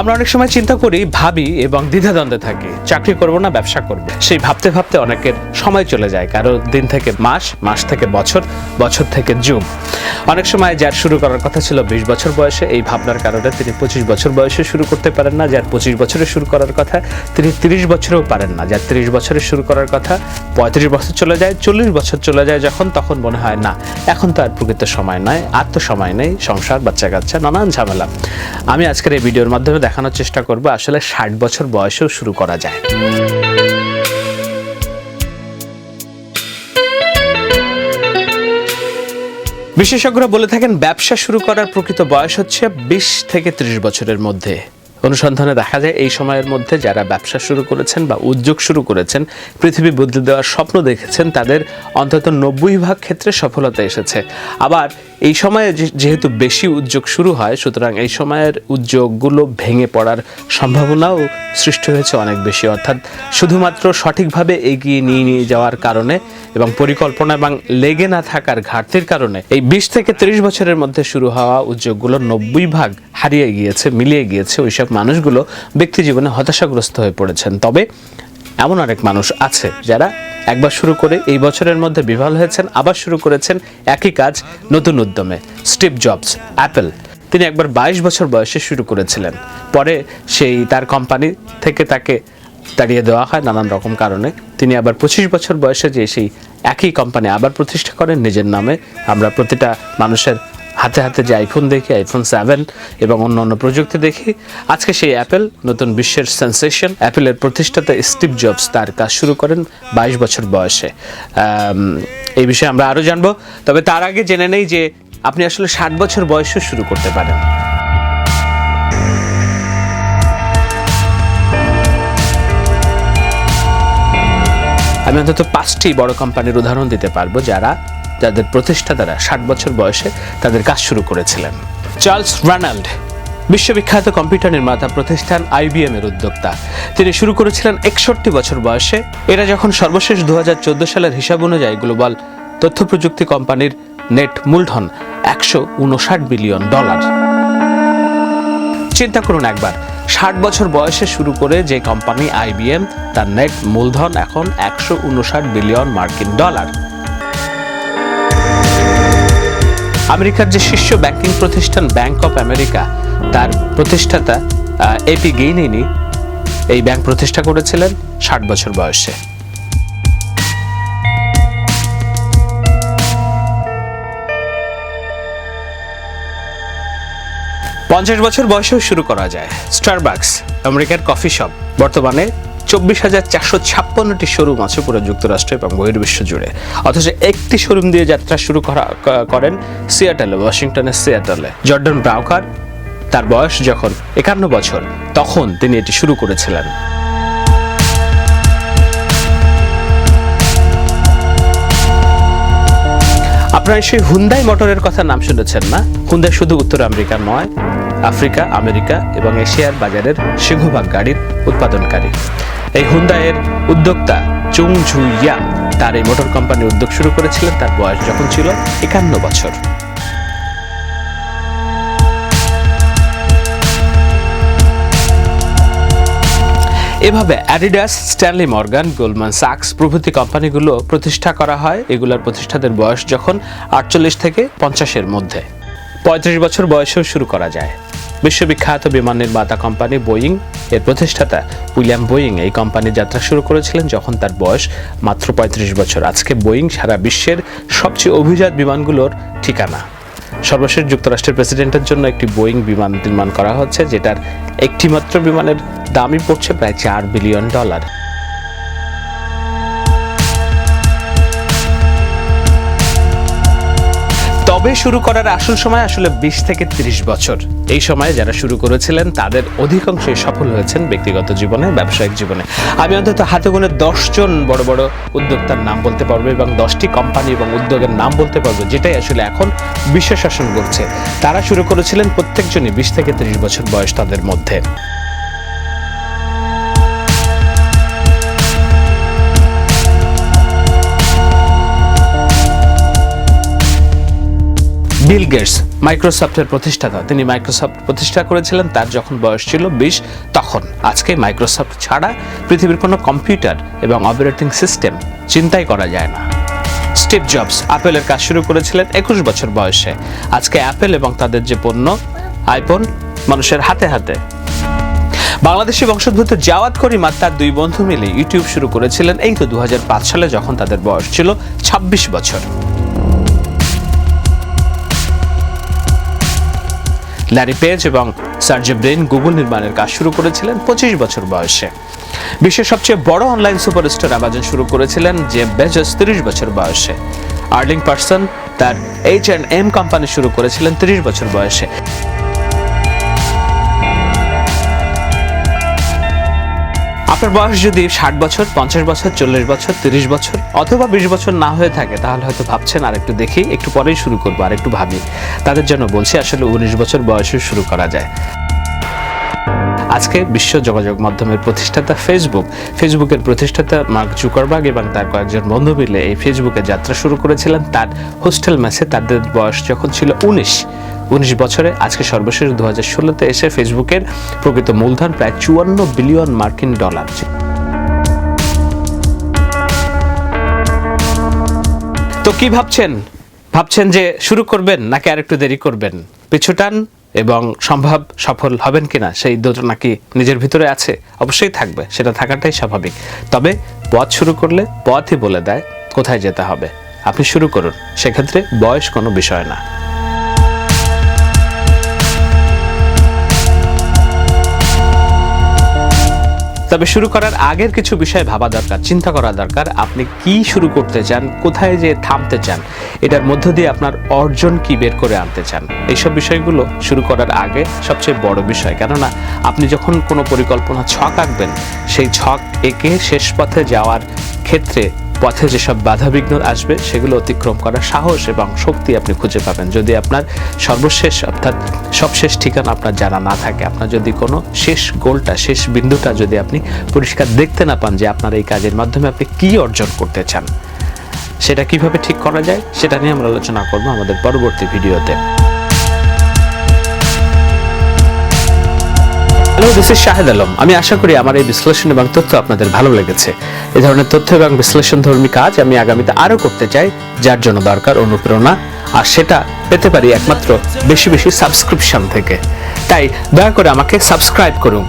আমরা অনেক সময় চিন্তা করি, ভাবি এবং দ্বিধাদ্বন্দ্বে থাকি। চাকরি করব না, ব্যবসা করব। সেই ভাবতে ভাবতে অনেকের সময় চলে যায়, কারও দিন থেকে মাস মাস থেকে বছর বছর থেকে যুগ অনেক সময় যার শুরু করার কথা ছিল বিশ বছর বয়সে, এই ভাবনার কারণে তিনি পঁচিশ বছর বয়সে শুরু করতে পারেন না। যার পঁচিশ বছরে শুরু করার কথা, তিনি তিরিশ বছরেও পারেন না। যার তিরিশ বছরে শুরু করার কথা, পঁয়ত্রিশ বছর চলে যায়, চল্লিশ বছর চলে যায় যখন, তখন মনে হয়, না, এখন তো আর প্রকৃত সময় নয় আর তো সময় নেই, সংসার বাচ্চা কাচ্চা নানান ঝামেলা। আমি আজকের এই ভিডিওর মাধ্যমে দেখানোর চেষ্টা করব। আসলে ষাট বছর বয়সেও শুরু করা যায়। বিশেষজ্ঞরা বলে থাকেন, ব্যবসা শুরু করার প্রকৃত বয়স হচ্ছে বিশ থেকে ত্রিশ বছরের মধ্যে। অনুসন্ধানে দেখা যায়, এই সময়ের মধ্যে যারা ব্যবসা শুরু করেছেন বা উদ্যোগ শুরু করেছেন, পৃথিবী বদলে দেওয়ার স্বপ্ন দেখেছেন, তাদের অন্তত নব্বই ভাগ ক্ষেত্রে সফলতা এসেছে। আবার এই সময়ে যেহেতু বেশি উদ্যোগ শুরু হয়, সুতরাং এই সময়ের উদ্যোগগুলো ভেঙে পড়ার সম্ভাবনাও সৃষ্টি হয়েছে অনেক বেশি। অর্থাৎ শুধুমাত্র সঠিকভাবে এগিয়ে নিয়ে নিয়ে যাওয়ার কারণে এবং পরিকল্পনা এবং লেগে না থাকার ঘাটতির কারণে এই বিশ থেকে ত্রিশ বছরের মধ্যে শুরু হওয়া উদ্যোগগুলো নব্বই ভাগ হারিয়ে গিয়েছে, মিলিয়ে গিয়েছে। ওইসব মানুষগুলো ব্যক্তি জীবনে হতাশাগ্রস্ত হয়ে পড়েছেন। তবে এমন অনেক মানুষ আছে যারা একবার শুরু করে এই বছরের মধ্যে বিফল হয়েছেন, আবার শুরু করেছেন একই কাজ নতুন উদ্যমে। স্টিভ জবস, অ্যাপেল, তিনি একবার বাইশ বছর বয়সে শুরু করেছিলেন। পরে সেই তার কোম্পানি থেকে তাকে তাড়িয়ে দেওয়া হয় নানান রকম কারণে। তিনি আবার পঁচিশ বছর বয়সে যে সেই একই কোম্পানি আবার প্রতিষ্ঠা করেন, নিজের নামে আমরা প্রতিটা মানুষের হাতে হাতে যে আইফোন দেখি আইফোন সেভেন এবং অন্য অন্য প্রযুক্তি দেখি। আজকে সেই অ্যাপেল নতুন বিশ্বের সেন্সেশন অ্যাপেলের প্রতিষ্ঠাতা স্টিভ জবস তার কাজ শুরু করেন বাইশ বছর বয়সে। এই বিষয়ে আমরা আরও জানব। তবে তার আগে জেনে নেই যে আপনি আসলে ষাট বছর বয়সেও শুরু করতে পারেন। আমি অন্তত পাঁচটি বড় কোম্পানির উদাহরণ দিতে পারব যারা যাদের প্রতিষ্ঠাতারা ষাট বছর বয়সে তাদের কাজ শুরু করেছিলেন। চার্লস রানাল্ড, বিশ্ববিখ্যাত কম্পিউটার নির্মাতা প্রতিষ্ঠান আইবিএম এর উদ্যোক্তা। তিনি শুরু করেছিলেন একষট্টি বছর বয়সে। এরা যখন সর্বশেষ দু সালের হিসাব অনুযায়ী গ্লোবাল তথ্য প্রযুক্তি কোম্পানির নেট মূলধন একশো উনষাট বিলিয়ন ডলার। চিন্তা করুন একবার, ষাট বছর বয়সে শুরু করে যে কোম্পানি আইবিএম, তার নেট মূলধন এখন একশো উনষাট বিলিয়ন মার্কিন ডলার। আমেরিকার যে শীর্ষ ব্যাংকিং প্রতিষ্ঠান ব্যাংক অফ আমেরিকা তার প্রতিষ্ঠাতা এপি গেইনিনি এই ব্যাংক প্রতিষ্ঠা করেছিলেন ষাট বছর বয়সে। পঞ্চাশ বছর বয়সেও শুরু করা যায়। স্টারবাক্স আমেরিকার কফি শপ বর্তমানে চব্বিশ হাজার চারশো ছাপ্পান্নটি শোরুম আছে পুরো যুক্তরাষ্ট্র এবং বহির্বিশ্ব জুড়ে। অথচ একটি শোরুম দিয়ে যাত্রা শুরু করা করেন সিয়াটলে ওয়াশিংটনের সিয়াটলে। জর্ডন ব্রাউকার, তার বয়স যখন একান্ন বছর, তখন তিনি এটি শুরু করেছিলেন। আপনারা সেই হুন্দাই মোটরের কথা নাম শুনেছেন না? হুন্দাই শুধু উত্তর আমেরিকা নয়, আফ্রিকা, আমেরিকা এবং এশিয়ার বাজারের সিংহভাগ গাড়ির উৎপাদনকারী। এই হুন্দাইয়ের উদ্যোক্তা চুং ঝু ইয়া তার এই মোটর কোম্পানির উদ্যোগ শুরু করেছিলেন তার বয়স যখন ছিল একান্ন বছর। এভাবে অ্যাডিডাস, স্ট্যানলি মর্গান গোল্ডম্যান সাক্স প্রভৃতি কোম্পানিগুলো প্রতিষ্ঠা করা হয়। এগুলোর প্রতিষ্ঠাদের বয়স যখন আটচল্লিশ থেকে পঞ্চাশের মধ্যে। পঁয়ত্রিশ বছর বয়সেও শুরু করা যায়। বিশ্ববিখ্যাত বিমান নির্মাতা কোম্পানি বোয়িং এর প্রতিষ্ঠাতা উইলিয়াম বোয়িং এই কোম্পানির যাত্রা শুরু করেছিলেন যখন তার বয়স মাত্র পঁয়ত্রিশ বছর। আজকে বোয়িং সারা বিশ্বের সবচেয়ে অভিজাত বিমানগুলোর ঠিকানা। সর্বশেষ যুক্তরাষ্ট্রের প্রেসিডেন্টের জন্য একটি বোয়িং বিমান নির্মাণ করা হচ্ছে, যেটার একটি মাত্র বিমানের দামই পড়ছে প্রায় চার বিলিয়ন ডলার। তবে শুরু করার আসল সময় আসলে বিশ থেকে ত্রিশ বছর? এই সময়ে যারা শুরু করেছিলেন, তাদের অধিকাংশই সফল হয়েছেন ব্যক্তিগত জীবনে, ব্যবসায়িক জীবনে। আমি অন্তত হাতে গোনে দশজন বড় বড় উদ্যোক্তার নাম বলতে পারব এবং দশটি কোম্পানি এবং উদ্যোগের নাম বলতে পারব, যেটাই আসলে এখন বিশ্ব শাসন করছে। তারা শুরু করেছিলেন প্রত্যেকজনই বিশ থেকে ত্রিশ বছর বয়স তাদের মধ্যে। বিল গেটস, মাইক্রোসফটের প্রতিষ্ঠাতা। তিনি মাইক্রোসফট প্রতিষ্ঠা করেছিলেন, তার যখন বয়স ছিল বিশ, তখন। আজকে মাইক্রোসফট ছাড়া পৃথিবীর কোনো কম্পিউটার এবং অপারেটিং সিস্টেম চিন্তাই করা যায় না। স্টিভ জবস অ্যাপেলের কাজ শুরু করেছিলেন একুশ বছর বয়সে। আজকে অ্যাপেল এবং তাদের যে পণ্য, আইফোন, মানুষের হাতে হাতে। বাংলাদেশি বংশোদ্ভূত জাওয়াত করিম আর তার দুই বন্ধু মিলে ইউটিউব শুরু করেছিলেন, এই তো দু হাজার পাঁচ সালে যখন তাদের বয়স ছিল ২৬ বছর। ল্যারি পেজ এবং সার্জে ব্রেন গুগল নির্মাণের কাজ শুরু করেছিলেন পঁচিশ বছর বয়সে। বিশ্বের সবচেয়ে বড় অনলাইন সুপারস্টার অ্যামাজন শুরু করেছিলেন যে বেজস তিরিশ বছর বয়সে। আর্লিং পার্সন তার এইচ অ্যান্ড এম কোম্পানি শুরু করেছিলেন তিরিশ বছর বয়সে। আপনার বয়স যদি ষাট বছর, পঞ্চাশ বছর, চল্লিশ বছর, তিরিশ বছর অথবা বিশ বছর না হয়ে থাকে, তাহলে হয়তো ভাবছেন আর একটু দেখি, একটু পরেই শুরু করব আর একটু ভাবি। তাদের জন্য বলছি আসলে উনিশ বছর বয়সে শুরু করা যায়। আজকে বিশ্ব যোগাযোগ মাধ্যমের প্রতিষ্ঠাতা ফেসবুক ফেসবুকের প্রতিষ্ঠাতা মার্ক জুকারবার্গ এবং তার কয়েকজন বন্ধু মিলে এই ফেসবুকে যাত্রা শুরু করেছিলেন। তার হোস্টেল ম্যাচে তাদের বয়স যখন ছিল উনিশ উনিশ বছরে, আজকে সর্বশেষ দু হাজার ষোলোতে এসে ফেসবুকের প্রকৃত মূলধন প্রায় চুয়ান্ন বিলিয়ন মার্কিন ডলার। তো কি ভাবছেন? ভাবছেন যে শুরু করবেন নাকি আরেকটু দেরি করবেন? পিছুটান এবং সম্ভব সফল হবেন কিনা সেই দুটো নাকি নিজের ভিতরে আছে? অবশ্যই থাকবে, সেটা থাকাটাই স্বাভাবিক। তবে পথ শুরু করলে পথই বলে দেয় কোথায় যেতে হবে। আপনি শুরু করুন, সেক্ষেত্রে বয়স কোনো বিষয় না। তবে শুরু করার আগের কিছু বিষয় ভাবা দরকার, চিন্তা করা দরকার। আপনি কি শুরু করতে চান, কোথায় যে থামতে চান, এটার মধ্য দিয়ে আপনার অর্জন কি বের করে আনতে চান, এইসব বিষয়গুলো শুরু করার আগে সবচেয়ে বড় বিষয়। কেননা, আপনি যখন কোনো পরিকল্পনা, ছক আঁকবেন, সেই ছক এঁকে শেষ পথে যাওয়ার ক্ষেত্রে পথে যেসব বাধাবিঘ্ন আসবে, সেগুলো অতিক্রম করার সাহস এবং শক্তি আপনি খুঁজে পাবেন। যদি আপনার সর্বশেষ, অর্থাৎ সবশেষ ঠিকানা আপনার জানা না থাকে, আপনার যদি কোনো শেষ গোলটা, শেষ বিন্দুটা যদি আপনি পরিষ্কার দেখতে না পান যে আপনার এই কাজের মাধ্যমে আপনি কি অর্জন করতে চান, সেটা কীভাবে ঠিক করা যায়, সেটা নিয়ে আমরা আলোচনা করব আমাদের পরবর্তী ভিডিওতে। Hello this is Shahed Alam আমি আশা করি আমার এই বিশ্লেষণ এবং তথ্য আপনাদের ভালো লেগেছে। এই ধরনের তথ্য এবং বিশ্লেষণ ধর্মী কাজ আমি আগামীতে আরও করতে চাই, যার জন্য দরকার অনুপ্রেরণা, আর সেটা পেতে পারি একমাত্র বেশি বেশি সাবস্ক্রিপশন থেকে। তাই দয়া করে আমাকে সাবস্ক্রাইব করুন।